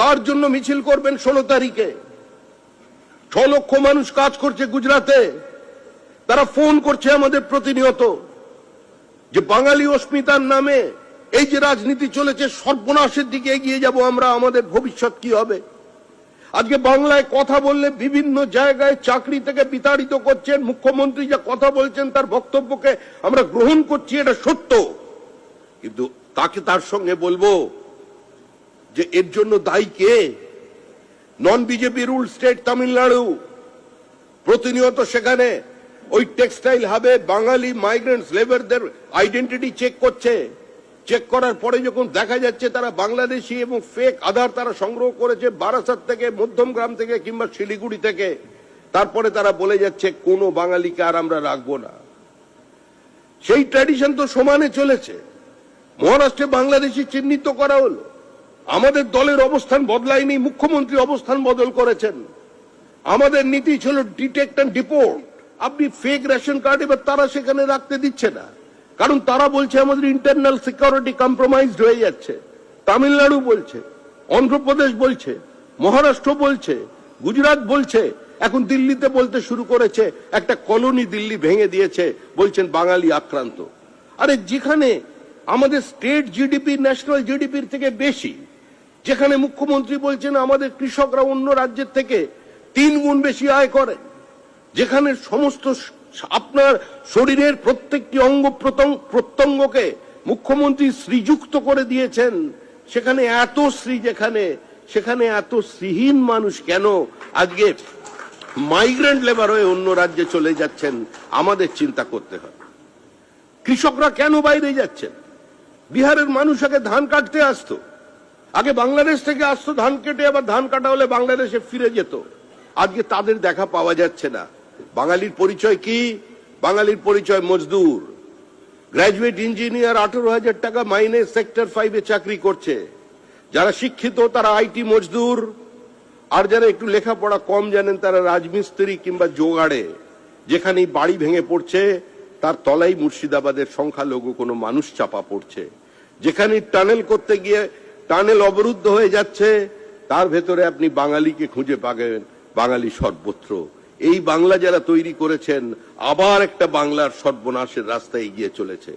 কার জন্য মিছিল করবেন ষোলো তারিখে? ছ লক্ষ মানুষ কাজ করছে গুজরাতে তারা ফোন করছে আমাদের প্রতিনিয়ত যে বাঙালি অস্মিতার নামে এই যে রাজনীতি চলেছে, সর্বনাশের দিকে এগিয়ে যাব আমরা, আমাদের ভবিষ্যৎ কি হবে? আজকে বাংলায় কথা বললে বিভিন্ন জায়গায় চাকরি থেকে বিতাড়িত করছেন, মুখ্যমন্ত্রী যা কথা বলছেন তার বক্তব্যকে আমরা গ্রহণ করছি, এটা সত্য। কিন্তু তাকে তার সঙ্গে বলব যে এর জন্য দায়ী কে? Non BJP rule state Tamil Nadu প্রতিনিয়ত সেখানে ওই টেক্সটাইল হাবে বাঙালি মাইগ্রেন্টস লেবারদের আইডেন্টিটি চেক করছে। চেক করার পরে যখন দেখা যাচ্ছে তারা বাংলাদেশি এবং ফেক আধার তারা সংগ্রহ করেছে বারাসাত থেকে মধ্যমগ্রাম থেকে কিংবা শিলিগুড়ি থেকে। তারপরে তারা বলে যাচ্ছে কোনো বাঙালিকে আর আমরা রাখব না। সেই ট্র্যাডিশন তো সমানে চলেছে। মহারাষ্ট্রে বাংলাদেশি চিহ্নিত করা হলো। আমাদের দলের অবস্থান বদলায়নি মুখ্যমন্ত্রী অবস্থান বদল করেছেন। আমাদের নীতি ছিল ডিটেক্ট অ্যান্ড ডিপোর্ট আপনি ফেক রেশন কার্ড এবার তারা সেখানে রাখতে দিচ্ছে না। কারণ তারা বলছে আমাদের ইন্টারনাল সিকিউরিটি কম্প্রোমাইজড হয়ে যাচ্ছে। তামিলনাড়ু বলছে, অন্ধ্রপ্রদেশ বলছে, মহারাষ্ট্র বলছে, গুজরাট বলছে, এখন দিল্লিতে বলতে শুরু করেছে, একটা কলোনি দিল্লি ভেঙে দিয়েছে, বলছেন বাঙালি আক্রান্ত। আরে যেখানে আমাদের স্টেট জিডিপি ন্যাশনাল জিডিপির থেকে বেশি যেখানে মুখ্যমন্ত্রী বলছেন আমাদের কৃষকরা অন্য রাজ্যের থেকে তিন গুণ বেশি আয় করে, যেখানে সমস্ত আপনার শরীরের প্রত্যেকটি অঙ্গ প্রত্যং- প্রত্যঙ্গকে মুখ্যমন্ত্রী শ্রীযুক্ত করে দিয়েছেন, সেখানে এত শ্রী যেখানে, সেখানে এত শ্রীহীন মানুষ কেন আজকে মাইগ্রেন্ট লেবার হয়ে অন্য রাজ্যে চলে যাচ্ছেন, আমাদের চিন্তা করতে হয়। কৃষকরা কেন বাইরে যাচ্ছেন? বিহারের মানুষ আগে ধান কাটতে আসতো। আগে বাংলাদেশ থেকে আসতো ধান কেটে, আবার ধান কাটা হলে বাংলাদেশে ফিরে যেত। আজকে তাদের দেখা পাওয়া যাচ্ছে না। বাঙালির পরিচয় কি? বাঙালির পরিচয় মজদুর। গ্র্যাজুয়েট ইঞ্জিনিয়ার আঠারো হাজার টাকা মাইনে সেক্টর ফাইভে চাকরি করছে। যারা শিক্ষিত, তারা আইটি মজদুর। আর যারা একটু লেখাপড়া কম জানেন, তারা রাজমিস্ত্রি কিংবা জোগাড়ে। যেখানেই বাড়ি ভেঙে পড়ছে, তার তলাই মুর্শিদাবাদের সংখ্যালঘু কোনো মানুষ চাপা পড়ছে। যেখানে টানেল করতে গিয়ে টানেল অবরুদ্ধ হয়ে যাচ্ছে, তার ভেতরে আপনি বাঙালিকে খুঁজে পাবেন, বাঙালি সর্বত্র। এই বাংলা যারা তৈরি করেছেন, আবার একটা বাংলার সর্বনাশের রাস্তায় এগিয়ে চলেছে।